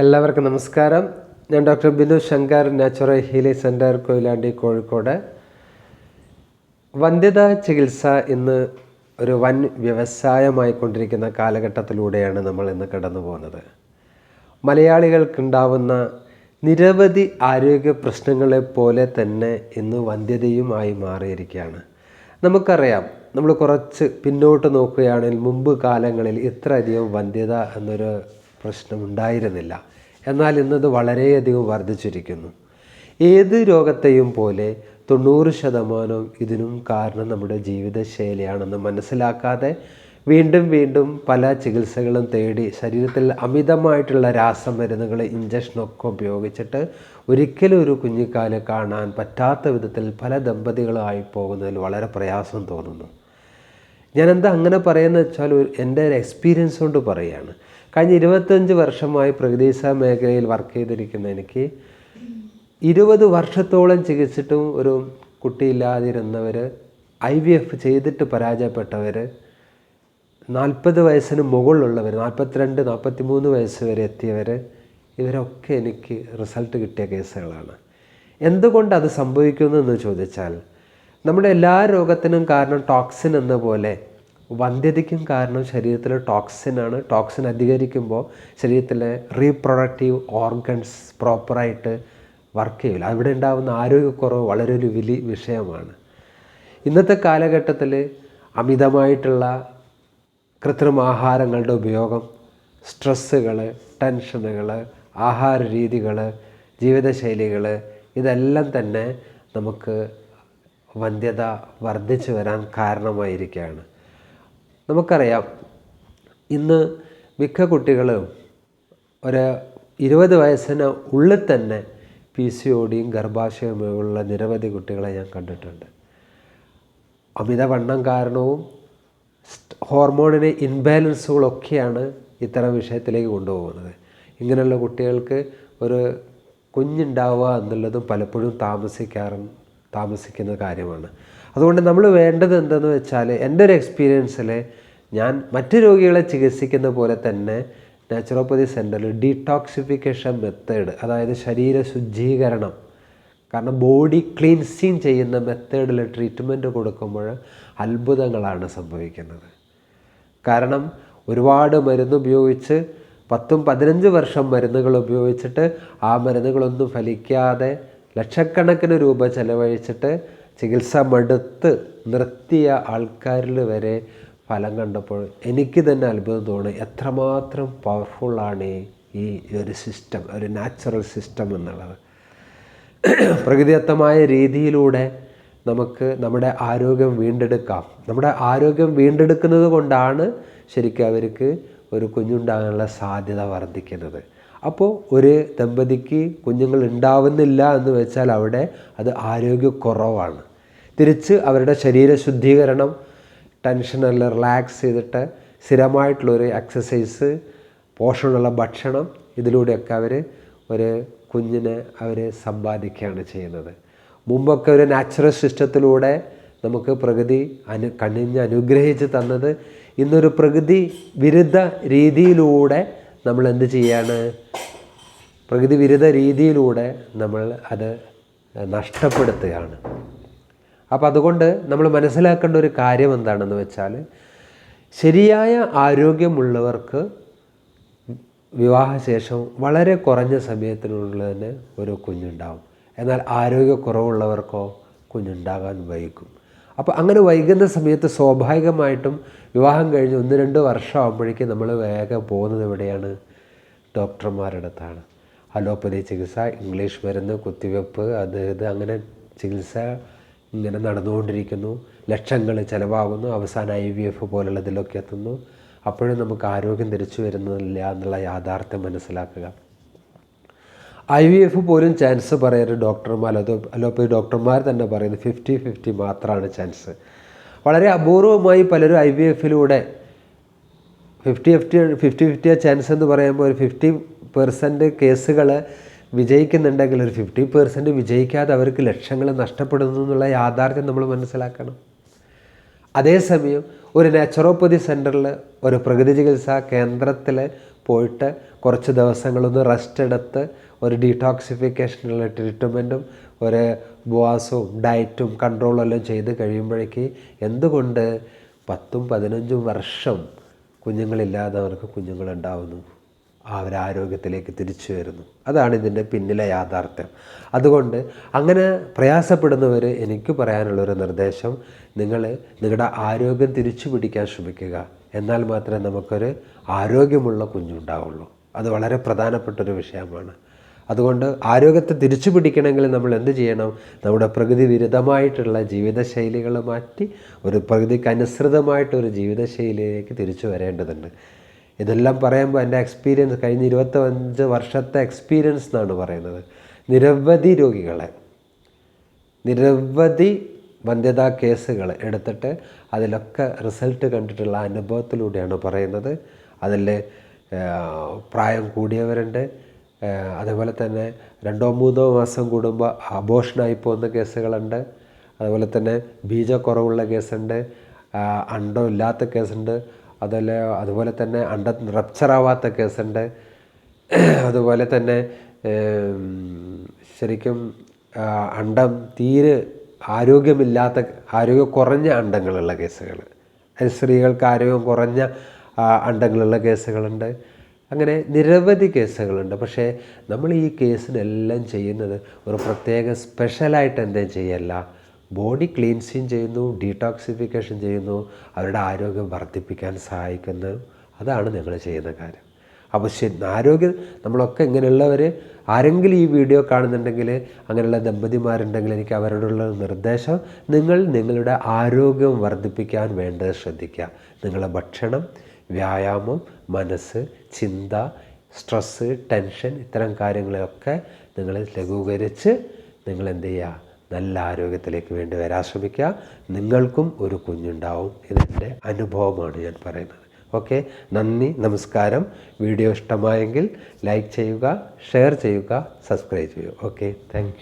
എല്ലാവർക്കും നമസ്കാരം. ഞാൻ ഡോക്ടർ ബിനു ശങ്കർ നാച്ചുറൽ ഹീലി സെന്റർ കൊയിലാണ്ടി കോഴിക്കോട്. വന്ധ്യതാ ചികിത്സ ഇന്ന് ഒരു വൻ വ്യവസായമായി കൊണ്ടിരിക്കുന്ന കാലഘട്ടത്തിലൂടെയാണ് നമ്മൾ ഇന്ന് കടന്നു പോകുന്നത്. മലയാളികൾക്കുണ്ടാവുന്ന നിരവധി ആരോഗ്യ പ്രശ്നങ്ങളെ പോലെ തന്നെ ഇന്ന് വന്ധ്യതയുമായി മാറിയിരിക്കുകയാണ്. നമുക്കറിയാം നമ്മൾ കുറച്ച് പിന്നോട്ട് നോക്കുകയാണെങ്കിൽ മുമ്പ് കാലങ്ങളിൽ ഇത്രയധികം വന്ധ്യത എന്നൊരു പ്രശ്നം ഉണ്ടായിരുന്നില്ല എന്നാൽ ഇന്നത് വളരെയധികം വർദ്ധിച്ചിരിക്കുന്നു. ഏത് രോഗത്തെയും പോലെ തൊണ്ണൂറ് ശതമാനവും ഇതിനും കാരണം നമ്മുടെ ജീവിതശൈലിയാണെന്ന് മനസ്സിലാക്കാതെ വീണ്ടും വീണ്ടും പല ചികിത്സകളും തേടി ശരീരത്തിൽ അമിതമായിട്ടുള്ള രാസമരുന്നുകൾ ഇഞ്ചക്ഷനൊക്കെ ഉപയോഗിച്ചിട്ട് ഒരിക്കലും ഒരു കുഞ്ഞിക്കാൽ കാണാൻ പറ്റാത്ത വിധത്തിൽ പല ദമ്പതികളായി പോകുന്നതിൽ വളരെ പ്രയാസം തോന്നുന്നു. ഞാനെന്താ അങ്ങനെ പറയുന്നത് വെച്ചാൽ എന്റെ ഒരു എക്സ്പീരിയൻസ് കൊണ്ട് പറയുകയാണ് കഴിഞ്ഞ ഇരുപത്തഞ്ച് വർഷമായി പ്രകൃതിസ മേഖലയിൽ വർക്ക് ചെയ്തിരിക്കുന്ന എനിക്ക് ഇരുപത് വർഷത്തോളം ചികിത്സിച്ചിട്ടും ഒരു കുട്ടിയില്ലാതിരുന്നവർ ഐ വി എഫ് ചെയ്തിട്ട് പരാജയപ്പെട്ടവർ നാൽപ്പത് വയസ്സിന് മുകളിലുള്ളവർ നാൽപ്പത്തിരണ്ട് നാൽപ്പത്തി മൂന്ന് വയസ്സ് വരെ എത്തിയവർ ഇവരൊക്കെ എനിക്ക് റിസൾട്ട് കിട്ടിയ കേസുകളാണ് എന്തുകൊണ്ട് അത് സംഭവിക്കുന്നു എന്ന് ചോദിച്ചാൽ നമ്മുടെ എല്ലാ രോഗത്തിനും കാരണം ടോക്സിൻ എന്ന പോലെ വന്ധ്യതയ്ക്കും കാരണം ശരീരത്തിലെ ടോക്സിനാണ് ടോക്സിൻ അധികരിക്കുമ്പോൾ ശരീരത്തിലെ റീപ്രൊഡക്റ്റീവ് ഓർഗൻസ് പ്രോപ്പറായിട്ട് വർക്ക് ചെയ്യില്ല. അവിടെ ഉണ്ടാകുന്ന ആരോഗ്യക്കുറവ് വളരെ ഒരു വലിയ വിഷയമാണ്. ഇന്നത്തെ കാലഘട്ടത്തിൽ അമിതമായിട്ടുള്ള കൃത്രിമ ആഹാരങ്ങളുടെ ഉപയോഗം സ്ട്രെസ്സുകൾ ടെൻഷനുകൾ ആഹാര രീതികൾ ജീവിതശൈലികൾ ഇതെല്ലാം തന്നെ നമുക്ക് വന്ധ്യത വർദ്ധിച്ചു വരാൻ കാരണമായിരിക്കുകയാണ്. നമുക്കറിയാം ഇന്ന് മിക്ക കുട്ടികളും ഒരു ഇരുപത് വയസ്സിന് ഉള്ളിൽ തന്നെ പി സി ഒടിയും ഗർഭാശയമുള്ള നിരവധി കുട്ടികളെ ഞാൻ കണ്ടിട്ടുണ്ട്. അമിതവണ്ണം കാരണവും ഹോർമോണിന് ഇൻബാലൻസുകളൊക്കെയാണ് ഇത്തരം വിഷയത്തിലേക്ക് കൊണ്ടുപോകുന്നത്. ഇങ്ങനെയുള്ള കുട്ടികൾക്ക് ഒരു കുഞ്ഞുണ്ടാവുക എന്നുള്ളതും പലപ്പോഴും താമസിക്കാറും താമസിക്കുന്ന കാര്യമാണ്. അതുകൊണ്ട് നമ്മൾ വേണ്ടത് എന്തെന്ന് വെച്ചാൽ എന്റെ ഒരു എക്സ്പീരിയൻസിൽ ഞാൻ മറ്റ് രോഗികളെ ചികിത്സിക്കുന്ന പോലെ തന്നെ നാച്ചുറോപ്പതി സെന്ററിൽ ഡീടോക്സിഫിക്കേഷൻ മെത്തേഡ് അതായത് ശരീര ശുചീകരണം കാരണം ബോഡി ക്ലീൻസിങ് ചെയ്യുന്ന മെത്തേഡിൽ ട്രീറ്റ്മെന്റ് കൊടുക്കുമ്പോൾ അത്ഭുതങ്ങളാണ് സംഭവിക്കുന്നത്. കാരണം ഒരുപാട് മരുന്ന് ഉപയോഗിച്ച് പത്തും പതിനഞ്ച് വർഷം മരുന്നുകൾ ഉപയോഗിച്ചിട്ട് ആ മരുന്നുകളൊന്നും ഫലിക്കാതെ ലക്ഷക്കണക്കിന് രൂപ ചെലവഴിച്ചിട്ട് ചികിത്സ മടുത്ത് നിർത്തിയ ആൾക്കാരിൽ വരെ ഫലം കണ്ടപ്പോൾ എനിക്ക് തന്നെ അത്ഭുതം തോന്നി. എത്രമാത്രം പവർഫുള്ളാണ് ഈ ഒരു സിസ്റ്റം ഒരു നാച്ചുറൽ സിസ്റ്റം എന്നുള്ളത്. പ്രകൃതിദത്തമായ രീതിയിലൂടെ നമുക്ക് നമ്മുടെ ആരോഗ്യം വീണ്ടെടുക്കാം. നമ്മുടെ ആരോഗ്യം വീണ്ടെടുക്കുന്നത് കൊണ്ടാണ് ശരിക്കും അവർക്ക് ഒരു കുഞ്ഞുണ്ടാകാനുള്ള സാധ്യത വർദ്ധിക്കുന്നത്. അപ്പോൾ ഒരു ദമ്പതിക്ക് കുഞ്ഞുങ്ങൾ ഉണ്ടാവുന്നില്ല എന്ന് വെച്ചാൽ അവിടെ അത് ആരോഗ്യക്കുറവാണ്. തിരിച്ച് അവരുടെ ശരീര ശുദ്ധീകരണം ടെൻഷനല്ല റിലാക്സ് ചെയ്തിട്ട് സ്ഥിരമായിട്ടുള്ളൊരു എക്സസൈസ് പോഷണമുള്ള ഭക്ഷണം ഇതിലൂടെയൊക്കെ അവർ ഒരു കുഞ്ഞിനെ അവർ സമ്പാദിക്കുകയാണ് ചെയ്യുന്നത്. മുമ്പൊക്കെ ഒരു നാച്ചുറൽ സിസ്റ്റത്തിലൂടെ നമുക്ക് പ്രകൃതി അനു കണിഞ്ഞ് അനുഗ്രഹിച്ച് തന്നത്. ഇന്നൊരു പ്രകൃതി വിരുദ്ധ രീതിയിലൂടെ നമ്മൾ എന്ത് ചെയ്യാണ്? പ്രകൃതി വിരുദ്ധ രീതിയിലൂടെ നമ്മൾ അത് നഷ്ടപ്പെടുത്തുകയാണ്. അപ്പോൾ അതുകൊണ്ട് നമ്മൾ മനസ്സിലാക്കേണ്ട ഒരു കാര്യം എന്താണെന്ന് വെച്ചാൽ ശരിയായ ആരോഗ്യമുള്ളവർക്ക് വിവാഹശേഷം വളരെ കുറഞ്ഞ സമയത്തിനുള്ളിൽ തന്നെ ഒരു കുഞ്ഞുണ്ടാവും. എന്നാൽ ആരോഗ്യക്കുറവുള്ളവർക്കോ കുഞ്ഞുണ്ടാകാൻ വൈകും. അപ്പോൾ അങ്ങനെ വൈകുന്ന സമയത്ത് സ്വാഭാവികമായിട്ടും വിവാഹം കഴിഞ്ഞ് ഒന്ന് രണ്ട് വർഷം ആകുമ്പോഴേക്കും നമ്മൾ വേഗം പോകുന്നത് എവിടെയാണ്? ഡോക്ടർമാരുടെ അടുത്താണ്. അലോപ്പതി ചികിത്സ ഇംഗ്ലീഷ് മരുന്ന് കുത്തിവെപ്പ് അത് ഇത് അങ്ങനെ ചികിത്സ ഇങ്ങനെ നടന്നുകൊണ്ടിരിക്കുന്നു. ലക്ഷങ്ങൾ ചിലവാകുന്നു. അവസാനം ഐ വി എഫ് പോലുള്ളതിലൊക്കെ എത്തുന്നു. അപ്പോഴും നമുക്ക് ആരോഗ്യം തിരിച്ചു വരുന്നില്ല എന്നുള്ള യാഥാർത്ഥ്യം മനസ്സിലാക്കുക. ഐ വി എഫ് പോലും ചാൻസ് പറയുന്നത് ഡോക്ടർമാർ അതോ അലോപ്പതി ഡോക്ടർമാർ തന്നെ പറയുന്നത് ഫിഫ്റ്റി ഫിഫ്റ്റി മാത്രമാണ് ചാൻസ്. വളരെ അപൂർവമായി പലരും I V എഫിലൂടെ fifty fifty fifty fifty chance എന്ന് പറയുമ്പോൾ ഒരു ഫിഫ്റ്റി പെർസെന്റ് കേസുകൾ വിജയിക്കുന്നുണ്ടെങ്കിൽ ഒരു ഫിഫ്റ്റി പെർസെന്റ് വിജയിക്കാതെ അവർക്ക് ലക്ഷങ്ങൾ നഷ്ടപ്പെടുന്നു എന്നുള്ള യാഥാർത്ഥ്യം നമ്മൾ മനസ്സിലാക്കണം. അതേസമയം ഒരു നാച്ചുറോപ്പതി സെന്ററിൽ ഒരു പ്രകൃതി ചികിത്സാ കേന്ദ്രത്തിൽ പോയിട്ട് കുറച്ച് ദിവസങ്ങളൊന്ന് റെസ്റ്റ് എടുത്ത് ഒരു ഡീടോക്സിഫിക്കേഷനുള്ള ട്രീറ്റ്മെന്റും ഒരു ഉപവാസവും ഡയറ്റും കൺട്രോളും എല്ലാം ചെയ്ത് കഴിയുമ്പോഴേക്ക് എന്തുകൊണ്ട് പത്തും പതിനഞ്ചും വർഷം കുഞ്ഞുങ്ങളില്ലാതെ അവർക്ക് കുഞ്ഞുങ്ങളുണ്ടാവുന്നു? അവർ ആരോഗ്യത്തിലേക്ക് തിരിച്ചു വരുന്നു. അതാണ് ഇതിന്റെ പിന്നിലെ യാഥാർത്ഥ്യം. അതുകൊണ്ട് അങ്ങനെ പ്രയാസപ്പെടുന്നവർ എനിക്ക് പറയാനുള്ളൊരു നിർദ്ദേശം നിങ്ങൾ നിങ്ങളുടെ ആരോഗ്യം തിരിച്ചു പിടിക്കാൻ ശ്രമിക്കുക. എന്നാൽ മാത്രമേ നമുക്കൊരു ആരോഗ്യമുള്ള കുഞ്ഞുണ്ടാവുള്ളൂ. അത് വളരെ പ്രധാനപ്പെട്ടൊരു വിഷയമാണ്. അതുകൊണ്ട് ആരോഗ്യത്തെ തിരിച്ചു പിടിക്കണമെങ്കിൽ നമ്മൾ എന്ത് ചെയ്യണം? നമ്മുടെ പ്രകൃതി വിരുദ്ധമായിട്ടുള്ള ജീവിതശൈലികൾ മാറ്റി ഒരു പ്രകൃതിക്ക് അനുസൃതമായിട്ടൊരു ജീവിതശൈലിയിലേക്ക് തിരിച്ചു വരേണ്ടതുണ്ട്. ഇതെല്ലാം പറയുമ്പോൾ എന്റെ എക്സ്പീരിയൻസ് കഴിഞ്ഞ ഇരുപത്തഞ്ച് വർഷത്തെ എക്സ്പീരിയൻസ് എന്നാണ് പറയുന്നത്. നിരവധി രോഗികളെ നിരവധി വന്ധ്യതാ കേസുകൾ എടുത്തിട്ട് അതിലൊക്കെ റിസൾട്ട് കണ്ടിട്ടുള്ള അനുഭവത്തിലൂടെയാണ് പറയുന്നത്. അതിൽ പ്രായം കൂടിയവരുണ്ട്. അതേപോലെ തന്നെ രണ്ടോ മൂന്നോ മാസം കൂടുമ്പോൾ അബോഷനായി പോകുന്ന കേസുകളുണ്ട്. അതുപോലെ തന്നെ ബീജക്കുറവുള്ള കേസുണ്ട്. ആ, അണ്ടം ഇല്ലാത്ത കേസുണ്ട്. അതല്ല അതുപോലെ തന്നെ അണ്ട റപ്ചറാവാത്ത കേസുണ്ട് അതുപോലെ തന്നെ ശരിക്കും അണ്ടം തീരെ ആരോഗ്യമില്ലാത്ത ആരോഗ്യം കുറഞ്ഞ അണ്ടങ്ങളുള്ള കേസുകൾ സ്ത്രീകൾക്ക് ആരോഗ്യം കുറഞ്ഞ അണ്ടങ്ങളുള്ള കേസുകളുണ്ട്. അങ്ങനെ നിരവധി കേസുകളുണ്ട്. പക്ഷേ നമ്മൾ ഈ കേസിനെല്ലാം ചെയ്യുന്നത് ഒരു പ്രത്യേക സ്പെഷ്യലായിട്ട് എന്തേ ചെയ്യല്ല ബോഡി ക്ലീൻസിങ് ചെയ്യുന്നു ഡീടോക്സിഫിക്കേഷൻ ചെയ്യുന്നു അവരുടെ ആരോഗ്യം വർദ്ധിപ്പിക്കാൻ സഹായിക്കുന്നു. അതാണ് ഞങ്ങൾ ചെയ്യുന്ന കാര്യം. അപ്പോൾ ശരി ആരോഗ്യം നമ്മളൊക്കെ ഇങ്ങനെയുള്ളവർ ആരെങ്കിലും ഈ വീഡിയോ കാണുന്നുണ്ടെങ്കിൽ അങ്ങനെയുള്ള ദമ്പതിമാരുണ്ടെങ്കിൽ എനിക്ക് അവരോടുള്ള നിർദ്ദേശം നിങ്ങൾ നിങ്ങളുടെ ആരോഗ്യം വർദ്ധിപ്പിക്കാൻ വേണ്ടത് ശ്രദ്ധിക്കുക. നിങ്ങളുടെ ഭക്ഷണം വ്യായാമം മനസ്സ് ചിന്ത സ്ട്രെസ്സ് ടെൻഷൻ ഇത്തരം കാര്യങ്ങളെയൊക്കെ നിങ്ങൾ ലഘൂകരിച്ച് നിങ്ങൾ എന്ത് ചെയ്യുക? നല്ല ആരോഗ്യത്തിലേക്ക് വേണ്ടി വരാൻ ശ്രമിക്കുക. നിങ്ങൾക്കും ഒരു കുഞ്ഞുണ്ടാവും. ഇതെന്റെ അനുഭവമാണ് ഞാൻ പറയുന്നത്. ഓക്കെ? നന്ദി നമസ്കാരം. വീഡിയോ ഇഷ്ടമായെങ്കിൽ ലൈക്ക് ചെയ്യുക ഷെയർ ചെയ്യുക സബ്സ്ക്രൈബ് ചെയ്യുക. ഓക്കെ? താങ്ക്